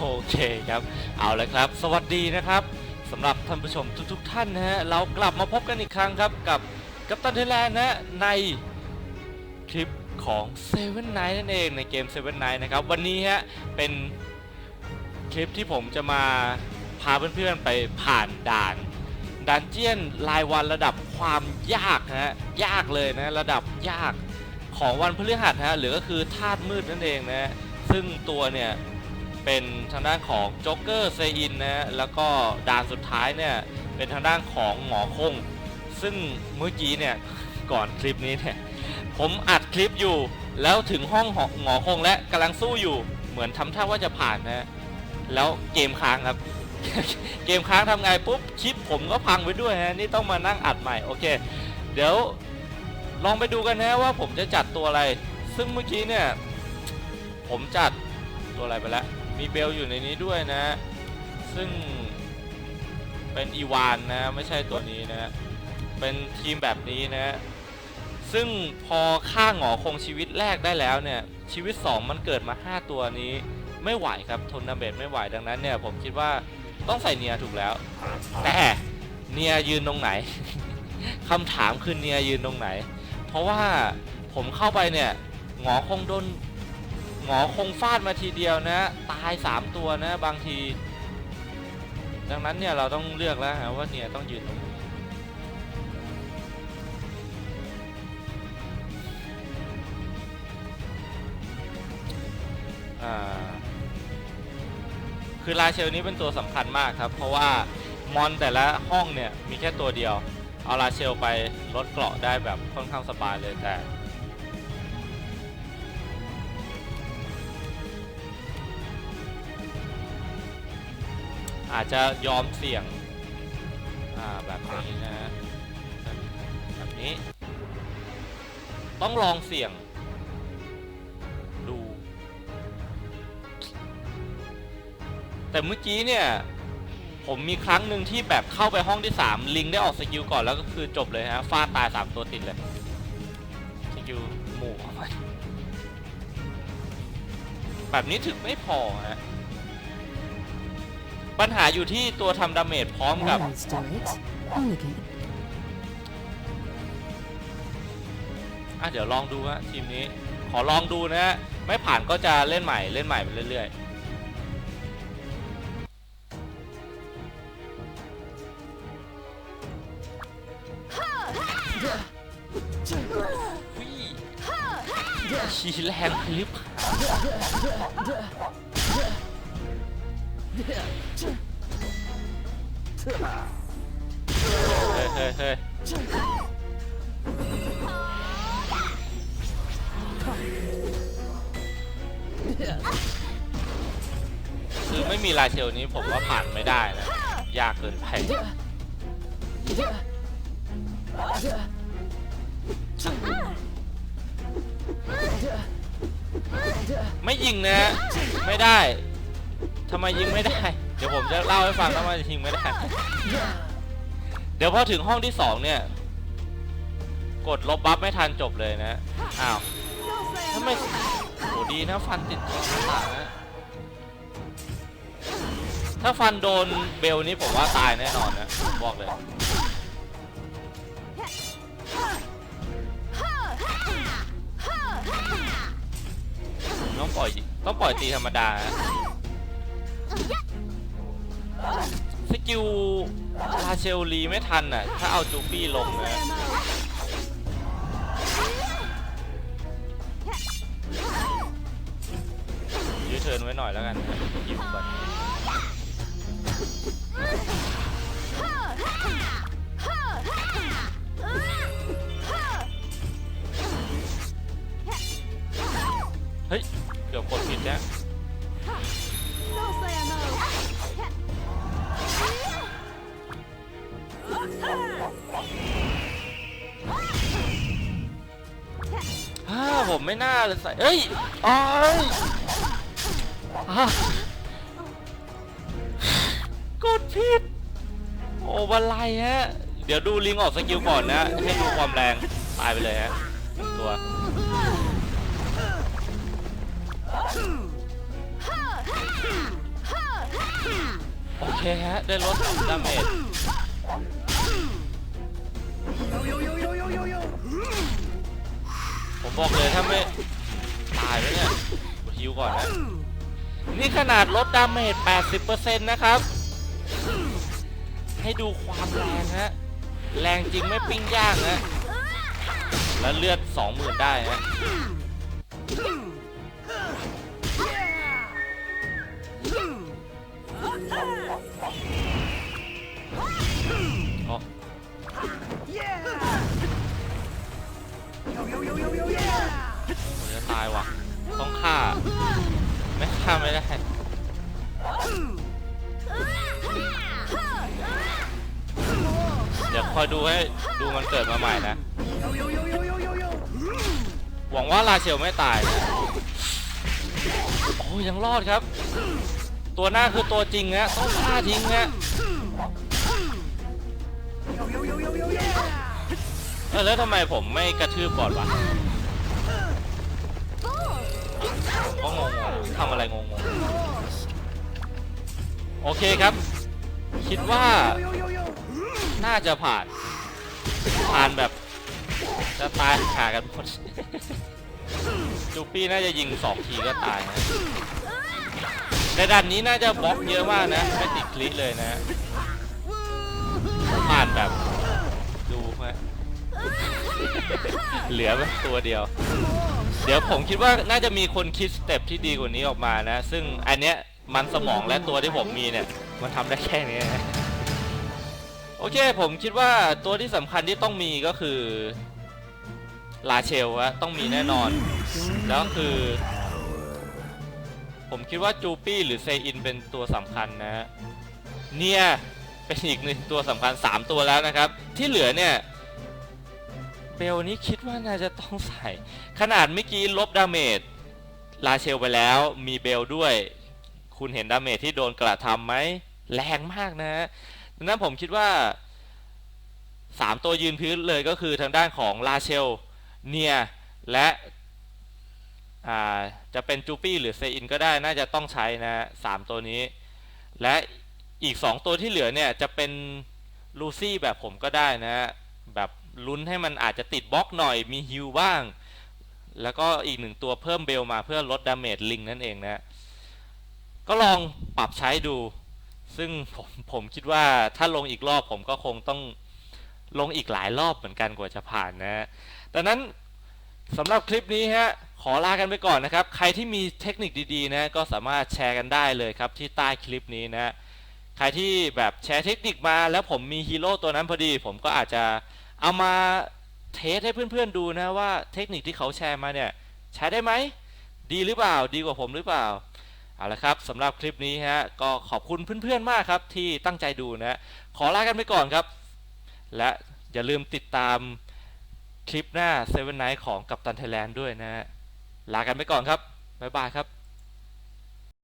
โอเคครับ เอาละครับ สวัสดีนะครับสำหรับท่านผู้ชมทุกๆท่านนะฮะ เรากลับมาพบกันอีกครั้งครับกับกัปตันเทแลนด์นะในคลิปของ Seven Night นั่นเองในเกม Seven Night นะครับ วันนี้ฮะ เป็นคลิปที่ผมจะมาพาเพื่อนๆไปผ่านด่านดันเจียนรายวันระดับความยากนะฮะ ยากเลยนะ ระดับยากของวันพฤหัสฮะหรือก็คือธาตุมืดนั่นเองนะซึ่งตัวเนี่ย เป็นทางด้านของโจ๊กเกอร์เซอินนะฮะแล้วก็ด่านสุดท้ายเนี่ยเป็นทางด้านของหมอคง ซึ่งเมื่อกี้เนี่ยก่อนคลิปนี้เนี่ยผมอัดคลิปอยู่ แล้วถึงห้องหมอคงและกำลังสู้อยู่เหมือนทำท่าว่าจะผ่านนะฮะแล้วเกมค้างครับ เกมค้างทำไงปุ๊บคลิปผมก็พังไปด้วยฮะนี่ต้องมานั่งอัดใหม่โอเค เดี๋ยวลองไปดูกันนะว่าผมจะจัดตัวอะไร ซึ่งเมื่อกี้เนี่ย ผมจัดตัวอะไรไปแล้ว มีเบลอยู่ในนี้ด้วยนะ ซึ่งเป็นอีวานนะ ไม่ใช่ตัวนี้นะ เป็นทีมแบบนี้นะ ซึ่งพอฆ่าหงอคงชีวิตแรกได้แล้วเนี่ย ชีวิต 2 มันเกิดมา 5 ตัวนี้ ไม่ไหวครับทนดาเมจไม่ไหวดังนั้นเนี่ย ผมคิดว่าต้องใส่เนียถูกแล้ว แต่เนียยืนตรงไหนคำถามคือเนียยืนตรงไหน เพราะว่าผมเข้าไปเนี่ยหงอคงโดน หงอคงฟาดมาทีเดียวนะ ตาย 3 ตัวนะบางที ดังนั้นเนี่ยเราต้องเลือกแล้วฮะว่าเนี่ยต้องยืนตรงนี้คือลาเชลนี้เป็นตัวสำคัญมากครับ เพราะว่ามอนแต่ละห้องเนี่ยมีแค่ตัวเดียว เอาลาเชลไปลดเกราะได้แบบค่อนข้างสบายเลยแต่ อาจจะยอมเสี่ยงแบบนี้นะฮะแบบนี้ ต้องลองเสี่ยง ดู แต่เมื่อกี้เนี่ย ผมมีครั้งหนึ่งที่แบบเข้าไปห้องที่ 3 ลิงได้ออกสกิลก่อนแล้วก็คือจบเลยฮะฟาดตาย 3 ตัวติดเลยสกิลหมู่แบบนี้ถึงไม่พอฮะ ปัญหาอยู่ที่ตัวทำดาเมจพร้อมกับ Allied turret. Hooligan. อะเดี๋ยวลองดูฮะทีมนี้ ขอลองดูนะฮะ ไม่ผ่านก็จะเล่นใหม่เล่นใหม่ไปเรื่อยๆวิชีแรงคลิป เฮ้ยเฮ้ยเฮ้ยคือไม่มีลายเชลนี้ผมว่าผ่านไม่ได้นะ ยากเกินไปไม่ยิงนะ ไม่ได้ทำไมยิงไม่ได้ เดี๋ยวผมจะเล่าให้ฟังทำไมยิงไม่ได้ เดี๋ยวพอถึงห้องที่สองเนี่ย กดลบบัฟไม่ทันจบเลยนะ อ้าวทำไมโหดีนะฟันติดหน้าต่านะ ถ้าฟันโดนเบลนี้ผมว่าตายแน่นอนนะบอกเลยต้องปล่อยต้องปล่อยตีธรรมดานะ สกิลลาเชลลีไม่ทันน่ะ ถ้าเอาจูปี้ลงนะยืดเทินไว้หน่อยแล้วกันยิงก่อนเฮ้ย เกือบกดผิดแล้ว ผมไม่น่าเลยใส่เอ้ยอ้ายอะกดผิด โอ้บันไลฮะ เดี๋ยวดูลิงออกสกิลก่อนนะ ให้ดูความแรง ตายไปเลยฮะตัว Ha! ฮะ ได้ลดดาเมจ บอกเลยถ้าไม่ตายไปเนี่ยฮิวก่อนนะ นี่ขนาดลดดาเมจ 80%นะครับ ให้ดูความแรงฮะ แรงจริงไม่ปิ้งย่างนะแล้วเลือด 20,000 ได้ฮะ คอยดูให้ดูมันเกิดมาใหม่นะ หวังว่าลาเชลไม่ตายนะโอ้ยังรอดครับ ตัวหน้าคือตัวจริงฮะต้องฆ่าทิ้งฮะเออแล้วทำไมผมไม่กระทืบก่อนวะก็งงๆทำอะไรงงๆโอเคครับ คิดว่า น่าจะผ่าน ผ่านแบบจะตายขากันหมดจูปี้น่าจะยิงสองทีก็ตายนะในด่านนี้น่าจะบล็อกเยอะมากนะ ไม่ติดคลิกเลยนะผ่านแบบดูฮะเหลือตัวเดียว เดี๋ยวผมคิดว่าน่าจะมีคนคิดสเต็ปที่ดีกว่านี้ออกมานะ ซึ่งอันเนี้ยมันสมองและตัวที่ผมมีเนี่ย มันทำได้แค่นี้นะ โอเค ผมคิดว่าตัวที่สำคัญที่ต้องมีก็คือลาเชลอะต้องมีแน่นอน แล้วคือ ผมคิดว่าจูปี้หรือเซอินเป็นตัวสำคัญนะ เนี่ย เป็นอีกหนึ่งตัวสำคัญ 3 ตัวแล้วนะครับ ที่เหลือเนี่ย เบลนี้คิดว่าน่าจะต้องใส่ ขนาดเมื่อกี้ลบดาเมจลาเชลไปแล้วมีเบลด้วย คุณเห็นดาเมจที่โดนกระทำไหม แรงมากนะฮะ ดังนั้นผมคิดว่า 3 ตัวยืนพื้นเลยก็คือทางด้านของลาเชลเนียและจะเป็นจูปี้หรือเซอินก็ได้น่าจะต้องใช้นะฮะสามตัวนี้ และอีก 2 ตัวที่เหลือเนี่ยจะเป็นลูซี่แบบผมก็ได้นะฮะแบบลุ้นให้มันอาจจะติดบล็อกหน่อยมีฮิวบ้าง แล้วก็อีกหนึ่งตัวเพิ่มเบลมาเพื่อลดดาเมจลิงนั่นเองนะ ก็ลองปรับใช้ดู ซึ่งผมผมคิดว่าถ้าลงอีกรอบผมก็คงต้องลงอีกหลายรอบเหมือนกันกว่าจะผ่านนะดังนั้นสำหรับคลิปนี้ฮะขอลากันไปก่อนนะครับ ใครที่มีเทคนิคดีๆนะก็สามารถแชร์กันได้เลยครับที่ใต้คลิปนี้นะใครที่แบบแชร์เทคนิคมาแล้วผมมีฮีโร่ตัวนั้นพอดี ผมก็อาจจะเอามาเทสให้เพื่อนๆดูนะว่าเทคนิคที่เขาแชร์มาเนี่ยใช้ได้ไหม ดีหรือเปล่า ดีกว่าผมหรือเปล่า เอาละครับสำหรับคลิปนี้ฮะก็ขอบคุณเพื่อนๆมากครับที่ตั้งใจดูนะ ขอลากันไปก่อนครับ และอย่าลืมติดตามคลิปหน้าเซเว่นไนท์ของกัปตันไทยแลนด์ด้วยนะฮะลากันไปก่อนครับ บ๊ายบายครับ